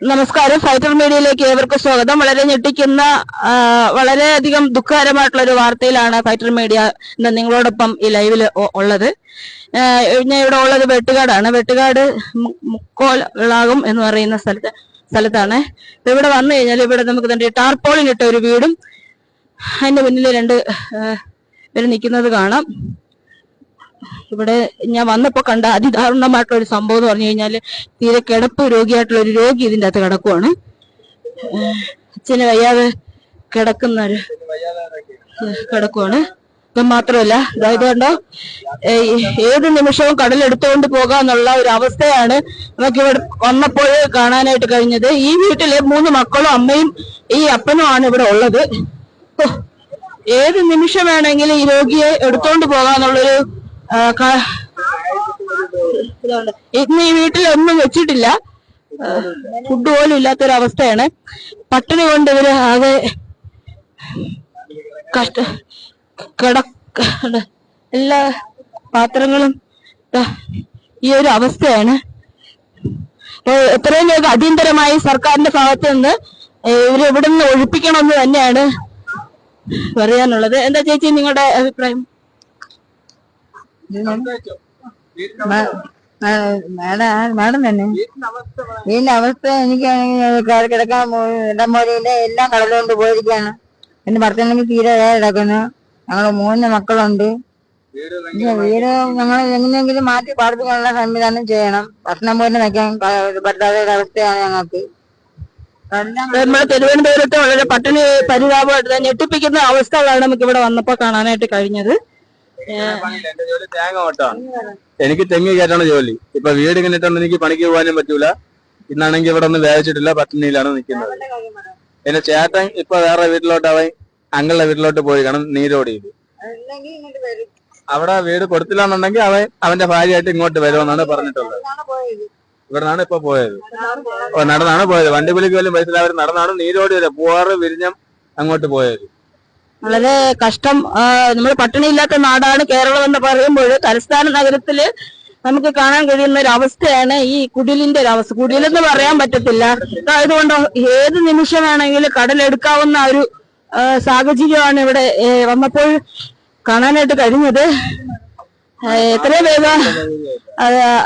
നമസ്കാരം. ഫൈറ്റർ മീഡിയയിലേക്ക് ഏവർക്കും സ്വാഗതം. വളരെ ഞെട്ടിക്കുന്ന വളരെയധികം ദുഃഖകരമായിട്ടുള്ള ഒരു വാർത്തയിലാണ് ഫൈറ്റർ മീഡിയ ഇന്ന് നിങ്ങളോടൊപ്പം ഈ ലൈവിൽ ഉള്ളത്. ഞാൻ ഇവിടെ ഉള്ളത് വെട്ടുകാടാണ്. വെട്ടുകാട് മുക്കോളാകും എന്ന് പറയുന്ന സ്ഥലത്ത് സ്ഥലത്താണ്. ഇവിടെ വന്നു കഴിഞ്ഞാൽ ഇവിടെ നമുക്ക് തന്നെ ടാർപോളിനിട്ട ഒരു വീടും അതിന്റെ മുന്നിൽ രണ്ട് ഇവർ നിൽക്കുന്നത് കാണാം. ഇവിടെ ഞാൻ വന്നപ്പോ കണ്ട അതിദാരുണമായിട്ടുള്ള ഒരു സംഭവം എന്ന് പറഞ്ഞു കഴിഞ്ഞാൽ തീരെ കിടപ്പ് രോഗിയായിട്ടുള്ള ഒരു രോഗി ഇതിന്റെ അകത്ത് കിടക്കുവാണ്. അച്ഛന് വയ്യാതെ കിടക്കുന്ന ഒരു കിടക്കുവാണ്. ഇത് മാത്രമല്ല അതായത് കണ്ടോ ഏത് നിമിഷവും കടലെടുത്തുകൊണ്ട് പോകാന്നുള്ള ഒരു അവസ്ഥയാണ് നമുക്ക് ഇവിടെ വന്നപ്പോൾ കാണാനായിട്ട് കഴിഞ്ഞത്. ഈ വീട്ടിലെ മൂന്ന് മക്കളും അമ്മയും ഈ അപ്പനും ആണ് ഇവിടെ ഉള്ളത്. ഏത് നിമിഷം വേണമെങ്കിലും ഈ രോഗിയെ എടുത്തോണ്ട് പോകാന്നുള്ളൊരു ഇന്ന് ഈ വീട്ടിൽ ഒന്നും വെച്ചിട്ടില്ല. ഫുഡ് പോലും ഇല്ലാത്തൊരവസ്ഥയാണ്. പട്ടിണി കൊണ്ട് ഇവർ ആകെ കഷ്ട എല്ലാ പാത്രങ്ങളും ഈ ഒരു അവസ്ഥയാണ്. എത്രയും വേഗം അടിയന്തരമായി സർക്കാരിന്റെ ഭാഗത്ത് നിന്ന് ഇവരെവിടെ നിന്ന് ഒഴിപ്പിക്കണമെന്ന് തന്നെയാണ് പറയാനുള്ളത്. എന്താ ചേച്ചി നിങ്ങളുടെ അഭിപ്രായം? മാഡം മാഡം തന്നെ. വീടിന്റെ അവസ്ഥ എനിക്കാണെങ്കിൽ കിടക്കാൻ പോയി ഇടം പോലെയില്ല. എല്ലാം കടലുകൊണ്ട് പോയിരിക്കാണ് എന്റെ ഭർത്താവിനെങ്കിൽ തീരെ കിടക്കുന്നു. ഞങ്ങൾ മൂന്ന് മക്കളുണ്ട്. വീട് ഞങ്ങൾ എങ്ങനെയെങ്കിലും മാറ്റി പാർപ്പിക്കാനുള്ള സംവിധാനം ചെയ്യണം. ഭക്ഷണം പോലും വെക്കാൻ ഭർത്താവിന്റെ അവസ്ഥയാണ് ഞങ്ങൾക്ക്. നമ്മുടെ തിരുവനന്തപുരത്ത് വളരെ പട്ടിണി പരിതാപമായിട്ട് ഞെട്ടിപ്പിക്കുന്ന അവസ്ഥകളാണ് നമുക്ക് ഇവിടെ വന്നപ്പോ കാണാനായിട്ട് കഴിഞ്ഞത്. എന്റെ ജോലി തേങ്ങ ഓട്ടാണ് എനിക്ക് തെങ്ങ് കയറ്റാണ് ജോലി. ഇപ്പൊ വീട് ഇങ്ങനെ എനിക്ക് പണിക്ക് പോകാനും പറ്റൂല. ഇന്നാണെങ്കിൽ ഇവിടെ ഒന്നും വേവിച്ചിട്ടില്ല. പട്ടിണിയിലാണ് നിൽക്കുന്നത്. എന്റെ ചേട്ടൻ ഇപ്പൊ വേറെ വീട്ടിലോട്ട് അവൻ അങ്ങളുടെ വീട്ടിലോട്ട് പോയി കാണും നീരോടിയിൽ അവിടെ വീട് കൊടുത്തില്ലാന്നുണ്ടെങ്കിൽ അവൻ അവന്റെ ഭാര്യയായിട്ട് ഇങ്ങോട്ട് വരുമെന്നാണ് പറഞ്ഞിട്ടുള്ളത്. ഇതാണ് പോയത്. ഇവിടെ നിന്നാണ് ഇപ്പൊ പോയത്. നടന്നാണ് പോയത്. വണ്ടി വിളിക്ക് പോലും പൈസ അവർ നടന്നാണ് നീരോടി വരെ. പൂവാറ് വിരിഞ്ഞം അങ്ങോട്ട് പോയത്. വളരെ കഷ്ടം നമ്മൾ പട്ടിണിയില്ലാത്ത നാടാണ് കേരളം എന്ന് പറയുമ്പോൾ തലസ്ഥാന നഗരത്തിൽ നമുക്ക് കാണാൻ കഴിയുന്ന ഒരു അവസ്ഥയാണ് ഈ കുടിലിന്റെ ഒരു അവസ്ഥ കുടിലെന്ന് പറയാൻ പറ്റത്തില്ല. അതുകൊണ്ട് ഏത് നിമിഷം വേണമെങ്കിലും കടലെടുക്കാവുന്ന ഒരു സാഹചര്യമാണ് ഇവിടെ വന്നപ്പോൾ കാണാനായിട്ട് കഴിഞ്ഞത്. എത്രയും വേഗം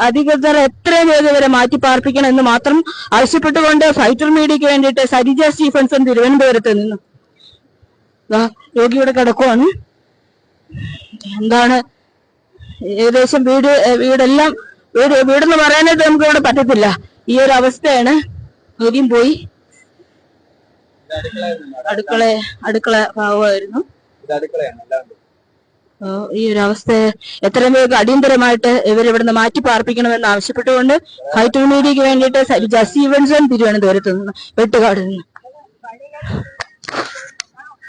അധികൃതർ എത്രയും വേഗം ഇവരെ മാറ്റി പാർപ്പിക്കണം എന്ന് മാത്രം ആവശ്യപ്പെട്ടുകൊണ്ട് ഫൈറ്റർ മീഡിയക്ക് വേണ്ടിയിട്ട് സരിജ സ്റ്റീഫൻസൺ തിരുവനന്തപുരത്ത് നിന്നും. രോഗിയുടെ കിടക്കുവാണ്. എന്താണ്? ഏകദേശം വീട് വീടെല്ലാം വീട് വീടെന്ന് പറയാനായിട്ട് നമുക്ക് ഇവിടെ പറ്റത്തില്ല. ഈ ഒരു അവസ്ഥയാണ്. രോഗിയും പോയി. അടുക്കള അടുക്കള അല്ലാണ്ട് ഈ ഒരു അവസ്ഥ എത്രയും വേഗം അടിയന്തരമായിട്ട് ഇവരിവിടുന്ന് മാറ്റി പാർപ്പിക്കണമെന്ന് ആവശ്യപ്പെട്ടുകൊണ്ട് ഫൈറ്റർ മീഡിയക്ക് വേണ്ടിയിട്ട് സരിജ സ്റ്റീവൻസൺ തിരുവനന്തപുരത്ത് നിന്ന് വെട്ടുകാട് നിന്ന്.